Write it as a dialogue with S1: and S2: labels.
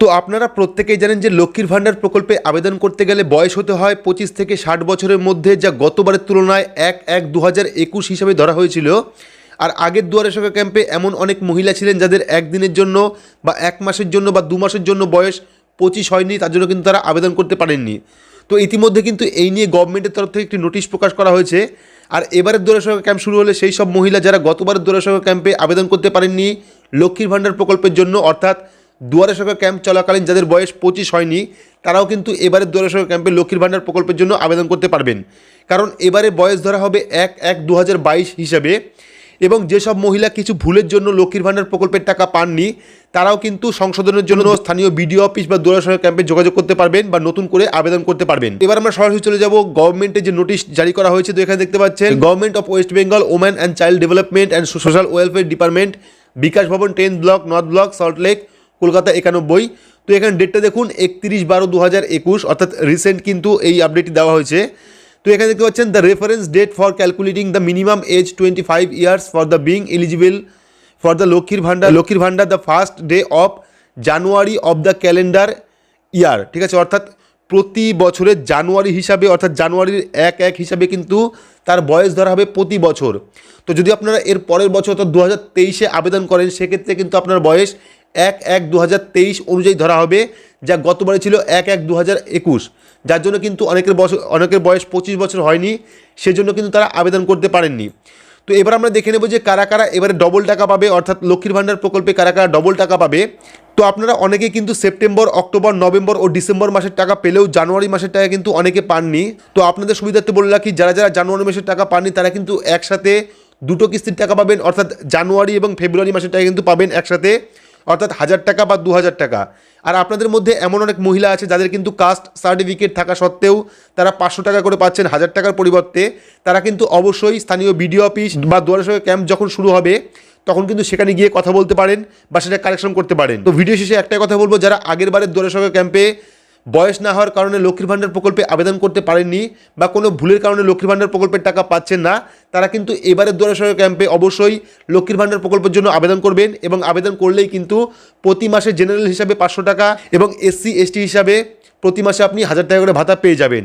S1: তো আপনারা প্রত্যেকেই জানেন যে লক্ষ্মীর ভাণ্ডার প্রকল্পে আবেদন করতে গেলে বয়স হতে হয় পঁচিশ থেকে ষাট বছরের মধ্যে, যা গতবারের তুলনায় এক এক দু একুশ হিসাবে ধরা হয়েছিল। আর আগের দুয়ারে সরকার ক্যাম্পে এমন অনেক মহিলা ছিলেন যাদের একদিনের জন্য বা এক মাসের জন্য বা দু মাসের জন্য বয়স পঁচিশ হয়নি, তার জন্য কিন্তু তারা আবেদন করতে পারেননি। তো ইতিমধ্যে কিন্তু এই নিয়ে গভর্নমেন্টের তরফ থেকে একটি নোটিশ প্রকাশ করা হয়েছে। আর এবারের দুয়ারে সরকার ক্যাম্প শুরু হলে সেই সব মহিলা যারা গতবারের দুয়ারে সরকার ক্যাম্পে আবেদন করতে পারেননি লক্ষ্মীর ভাণ্ডার প্রকল্পের জন্য, অর্থাৎ দুয়ারে সরকার ক্যাম্প চলাকালীন যাদের বয়স পঁচিশ হয়নি, তারাও কিন্তু এবারের দুয়ারে সরকার ক্যাম্পে লক্ষ্মীর ভাণ্ডার প্রকল্পের জন্য আবেদন করতে পারবেন। কারণ এবারে বয়স ধরা হবে এক এক দু হিসাবে এবং যেসব মহিলা কিছু ভুলের জন্য লক্ষ্মীর ভাণ্ডার প্রকল্পের টাকা পাননি, তারাও কিন্তু সংশোধনের জন্য স্থানীয় বিডিও অফিস বা দুয়ারে সরকার ক্যাম্পে যোগাযোগ করতে পারবেন বা নতুন করে আবেদন করতে পারবেন। এবার আমরা সরাসরি চলে যাব গভর্নমেন্টের যে নোটিশ জারি করা হয়েছে, তো এখানে দেখতে পাচ্ছেন government of West Bengal woman and child development and social welfare department Bikash Bhavan ten block north block Salt Lake Kolkata একানব্বই। তো এখানে ডেটটা দেখুন, একত্রিশ বারো দু হাজার একুশ, অর্থাৎ রিসেন্ট কিন্তু এই আপডেটটি দেওয়া হয়েছে। তো এখানে দেখতে পাচ্ছেন the reference date for calculating the minimum age twenty five years for the being eligible for the Lakshmir Bhandar Lakshmir Bhandar the first day of January of the calendar year ঠিক আছে? অর্থাৎ প্রতি বছরের জানুয়ারি হিসাবে, অর্থাৎ জানুয়ারির এক এক হিসাবে কিন্তু তার বয়স ধরা হবে প্রতি বছর। তো যদি আপনারা এর পরের বছর, অর্থাৎ দু হাজার তেইশে আবেদন করেন, সেক্ষেত্রে কিন্তু আপনার বয়স এক এক দু অনুযায়ী ধরা হবে, যা গতবারে ছিল এক এক দু যার জন্য কিন্তু অনেকের বছর অনেকের বয়স পঁচিশ বছর হয়নি, সেজন্য কিন্তু তারা আবেদন করতে পারেননি। তো এবার আমরা দেখে নেব যে কারা কারা এবারে ডবল টাকা পাবে, অর্থাৎ লক্ষ্মীর ভাণ্ডার প্রকল্পে কারা কারা ডবল টাকা পাবে। তো আপনারা অনেকে কিন্তু সেপ্টেম্বর, অক্টোবর, নভেম্বর ও ডিসেম্বর মাসের টাকা পেলেও জানুয়ারি মাসের টাকা কিন্তু অনেকে পাননি। তো আপনাদের সুবিধার্থে বলে রাখি, যারা যারা জানুয়ারি মাসের টাকা পাননি, তারা কিন্তু একসাথে দুটো কিস্তির টাকা পাবেন। অর্থাৎ জানুয়ারি এবং ফেব্রুয়ারি মাসের টাকা কিন্তু পাবেন একসাথে। অর্থাৎ হাজার টাকা বা দু হাজার টাকা। আর আপনাদের মধ্যে এমন অনেক মহিলা আছে, যাদের কিন্তু কাস্ট সার্টিফিকেট থাকা সত্ত্বেও তারা পাঁচশো টাকা করে পাচ্ছেন হাজার টাকার পরিবর্তে। তারা কিন্তু অবশ্যই স্থানীয় বিডিও অফিস বা দুয়ারে সরকার ক্যাম্প যখন শুরু হবে তখন কিন্তু সেখানে গিয়ে কথা বলতে পারেন বা সেটা কালেকশন করতে পারেন। তো ভিডিও শেষে একটাই কথা বলব, যারা আগের বারের সরকার ক্যাম্পে বয়স না হওয়ার কারণে লক্ষ্মীর ভাণ্ডার প্রকল্পে আবেদন করতে পারেননি বা কোনো ভুলের কারণে লক্ষ্মীর ভাণ্ডার প্রকল্পের টাকা পাচ্ছেন না, তারা কিন্তু এবারের দুয়ারে ক্যাম্পে অবশ্যই লক্ষ্মীর ভাণ্ডার প্রকল্পের জন্য আবেদন করবেন এবং আবেদন করলেই কিন্তু প্রতি মাসে জেনারেল হিসাবে পাঁচশো টাকা এবং এসসি এসটি হিসাবে প্রতি মাসে আপনি হাজার টাকা করে ভাতা পেয়ে যাবেন।